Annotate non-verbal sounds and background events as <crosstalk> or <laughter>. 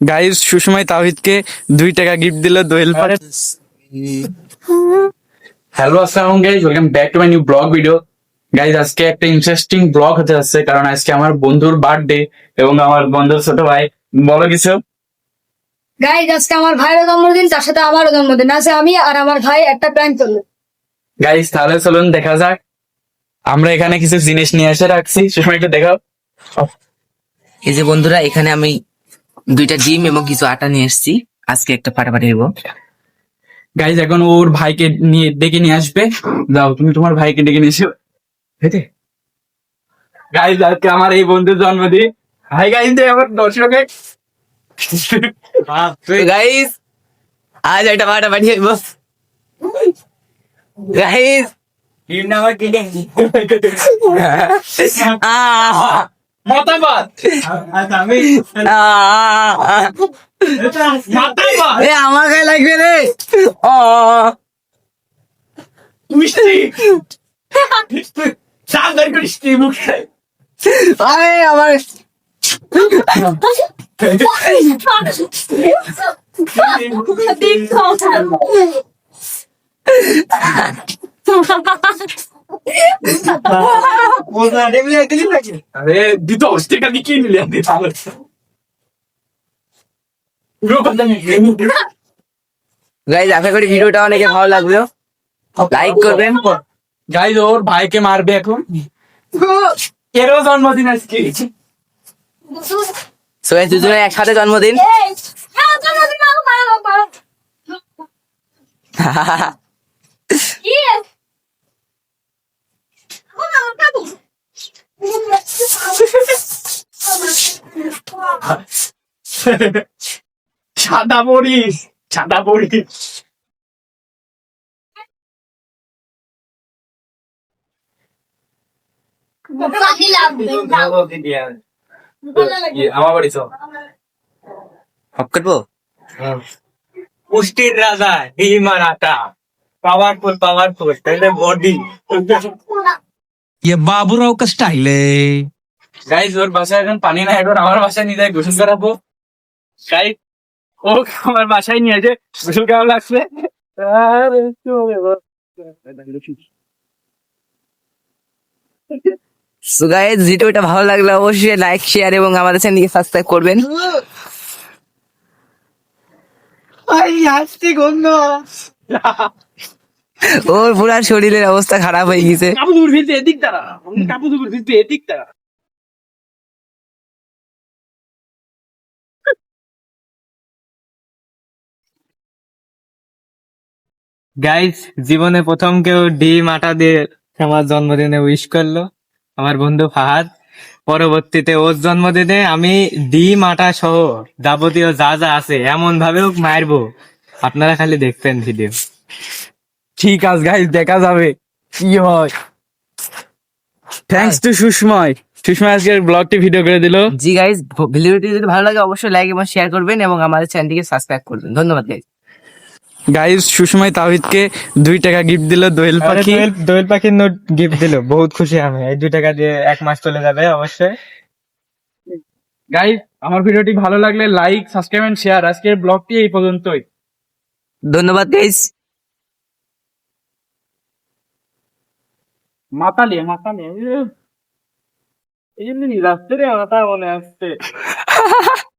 Guys সুষমাই তাহিদকে দুই টাকা gift দিল দোয়েল পারে হ্যালো আসসালাম guys welcome back to my new blog video guys আজকে একটা ইন্টারেস্টিং ব্লগ হতে যাচ্ছে কারণ আজকে আমার বন্ধুর বার্থডে এবং আমার বন্ধুর ছোট ভাই। বলো কিছু? গাইজ আজকে আমার ভাইয়ের জন্মদিন তার সাথে আমারও জন্মদিন আছে আমি আর আমার ভাই একটা প্ল্যান করল। গাইজ তাহলে চলুন দেখা যাক। আমরা এখানে কিছু জিনিস নিয়ে এসে রাখছি সুষমা একটু দেখাও। এই যে বন্ধুরা এখানে আমি দুইটা ডিম এবং কিছু আটা নিয়ে এসেছি। আজকে একটা ফাটাফাটি দেবো গাইজ এখন ওর ভাইকে নিয়ে ডেকে নিয়ে আসবে। যাও তুমি তোমার ভাইকে ডেকে নিয়ে এসো। হেঁটে গাইজ আজকে আমার এই বন্ধুর জন্মদিন। হাই গাইজ আমার দর্শকে। গাইস আজ একটা ফাটাফাটি হইব। গাইস মতামত আমি মতামত এ আমার গায়ে লাগবে রে। ও মিষ্টি। সাবধান করিস মুখে আরে আমার <laughs> <laughs> আরে দিত নিলি তাহলে গাইস আশা করি ভিডিওটা অনেকে ভালো লাগল লাইক করবেন। গাইজ ওর ভাইকে মারবে এখন। এরও জন্মদিন আজকে। সো দুজনে একসাথে জন্মদিন? <laughs> সাদা মরিচ সাদা মরিচ আমার বাড়ি সব করব? পুষ্টির রাজা ডিমা রাতা পাওয়ারফুল পাওয়ারফুল তাহলে বডি। ইয়ে বাবুরাও কা স্টাইল গাইজ ওর বাসায় এখন পানি না এখন আমার বাসায় নিয়ে যায় গোসল করাবো। ও আমার বাসায় নিয়ে যে গোসল কেমন লাগছে। আরে চলে বাবা। সো গাইস ভিডিওটা ভালো লাগলে অবশ্যই লাইক শেয়ার এবং আমাদের চ্যানেলকে সাবস্ক্রাইব করবেন। ওর পুরা শরীরের অবস্থা খারাপ হয়ে গেছে। কাপড় এদিক তারা কাপড় এদিক তারা গাইস জীবনে প্রথম কেউ ডিম আটা দিয়ে আমার জন্মদিনে উইশ করল। আমার বন্ধু ফাহাদ। পরবর্তীতে ওর জন্মদিনে আমি ডিম আটা সহ যাবতীয় যা যা আছে এমন ভাবেও মারবো। আপনারা খালি দেখবেন ভিডিও ঠিক আছে গাইজ দেখা যাবে। কি হয়? Thanks to Sushmoy. সুষময় আজকের ব্লগটি ভিডিও করে দিল। জি গাইস ভিডিওটি যদি ভালো লাগে অবশ্যই লাইক এবং শেয়ার করবেন এবং আমাদের চ্যানেলটিকে সাবস্ক্রাইব করবেন। ধন্যবাদ গাইস গাইজ সুষময় তাহিদকে দুই টাকা গিফট দিল দোয়েল পাখি। দোয়েল পাখির নোট গিফট দিল। বহুত খুশি আমি। এই দুই টাকা দিয়ে এক মাস চলে যাবে অবশ্যই। গাইজ আমার ভিডিওটি ভালো লাগলে লাইক সাবস্ক্রাইব এন্ড শেয়ার আজকের ব্লগটি এই পর্যন্তই। ধন্যবাদ গাইস মাতালি মাতালি। এই জন্য রাস্তায় মাথা মনে আসছে। <laughs>